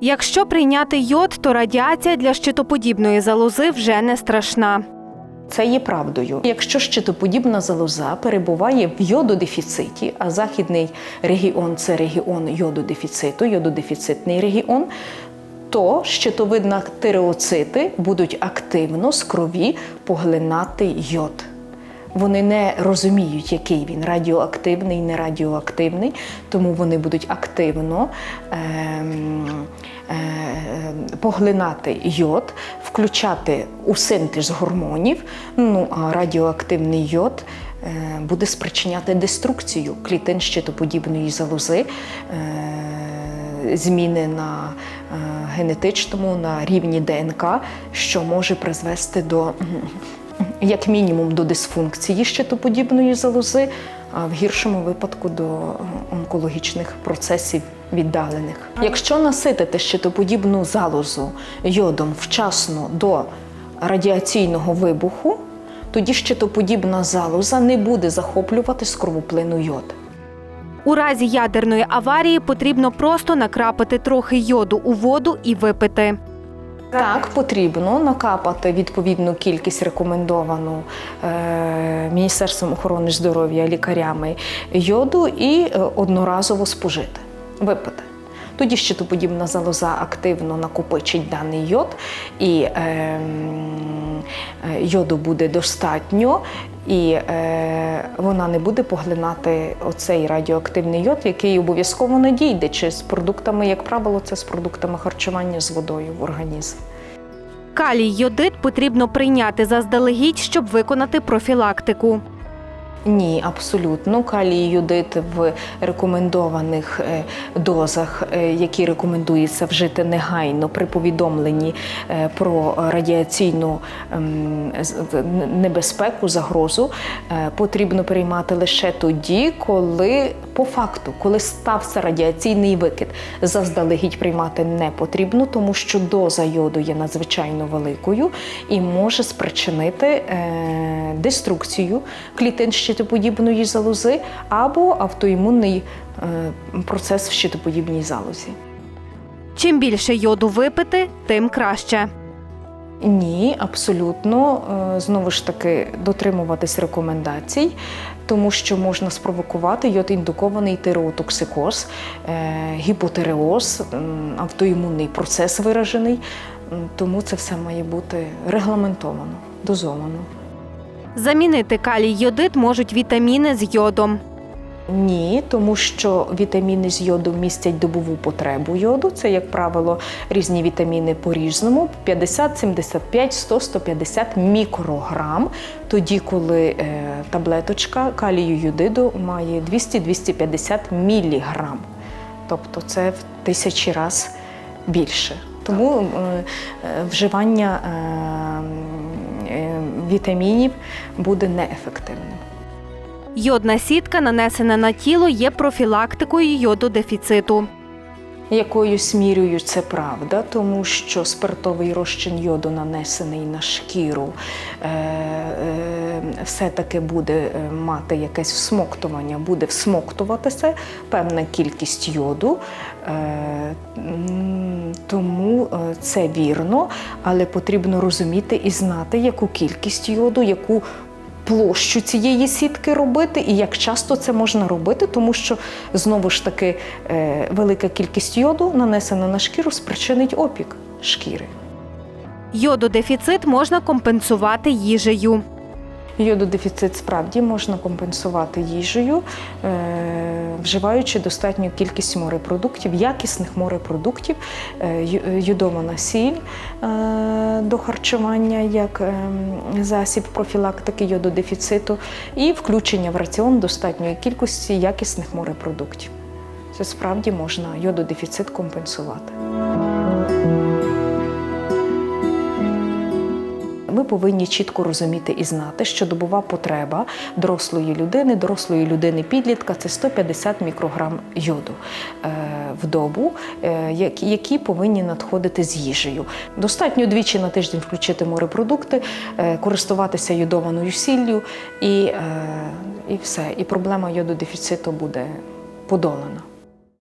Якщо прийняти йод, то радіація для щитоподібної залози вже не страшна. Це є правдою. Якщо щитоподібна залоза перебуває в йододефіциті, а західний регіон це регіон йододефіциту, йододефіцитний регіон, то щитовидна тиреоцити будуть активно з крові поглинати йод. Вони не розуміють, який він радіоактивний, не радіоактивний, тому вони будуть активно ем, е, поглинати йод, включати у синтез гормонів. Ну а радіоактивний йод е, буде спричиняти деструкцію клітин щитоподібної залози. е, Зміни на е, генетичному, на рівні ДНК, що може призвести до як мінімум до дисфункції щитоподібної залози, а в гіршому випадку до онкологічних процесів віддалених. Якщо наситити щитоподібну залозу йодом вчасно до радіаційного вибуху, тоді щитоподібна залоза не буде захоплювати з кровоплину йод. У разі ядерної аварії потрібно просто накрапати трохи йоду у воду і випити. Так, потрібно накапати відповідну кількість рекомендовану е, Міністерством охорони здоров'я лікарями йоду і е, одноразово спожити, випити. Тоді щитоподібна залоза активно накопичить даний йод, і е, йоду буде достатньо, і е, вона не буде поглинати оцей радіоактивний йод, який обов'язково надійде чи з продуктами, як правило, це з продуктами харчування з водою в організм. Калій йодит потрібно прийняти заздалегідь, щоб виконати профілактику. Ні, абсолютно. Калій юдит в рекомендованих е, дозах, е, які рекомендується вжити негайно при повідомленні е, про радіаційну ем, небезпеку, загрозу, потрібно приймати лише тоді, коли по факту, коли стався радіаційний викид, заздалегідь приймати не потрібно, тому що доза йоду є надзвичайно великою і може спричинити е, деструкцію клітин щитоподібної залози або автоімунний е, процес в щитоподібній залозі. Чим більше йоду випити, тим краще. Ні, абсолютно. Е, Знову ж таки, дотримуватись рекомендацій, тому що можна спровокувати йод-індукований тиреотоксикоз, е, гіпотиреоз, автоімунний процес виражений. Тому це все має бути регламентовано, дозовано. Замінити калій йодит можуть вітаміни з йодом. Ні, тому що вітаміни з йоду містять добову потребу йоду. Це, як правило, різні вітаміни по-різному: 50, 75, 100, 150 мікрограм. Тоді, коли е, таблеточка калію йодиду має 200-250 міліграм. Тобто це в тисячі раз більше. Тому е, е, вживання вітамінів буде неефективним. Йодна сітка, нанесена на тіло, є профілактикою йододефіциту. Якоюсь мірою це правда, тому що спиртовий розчин йоду, нанесений на шкіру, е, е, все-таки буде е, мати якесь всмоктування, буде всмоктуватися певна кількість йоду. Тому це вірно, але потрібно розуміти і знати, яку кількість йоду, яку площу цієї сітки робити і як часто це можна робити, тому що знову ж таки е, велика кількість йоду, нанесена на шкіру, спричинить опік шкіри. Йододефіцит можна компенсувати їжею. Йододефіцит справді можна компенсувати їжею, е, вживаючи достатню кількість морепродуктів, якісних морепродуктів, е, йодована сіль е, до харчування як е, засіб профілактики йододефіциту, і включення в раціон достатньої кількості якісних морепродуктів. Це справді можна йододефіцит компенсувати. Ми повинні чітко розуміти і знати, що добова потреба дорослої людини, дорослої людини підлітка це 150 мікрограм йоду е, в добу, е, які- повинні надходити з їжею. Достатньо двічі на тиждень включити морепродукти, е, користуватися йодованою сіллю, і, і все. І проблема йододефіциту буде подолана.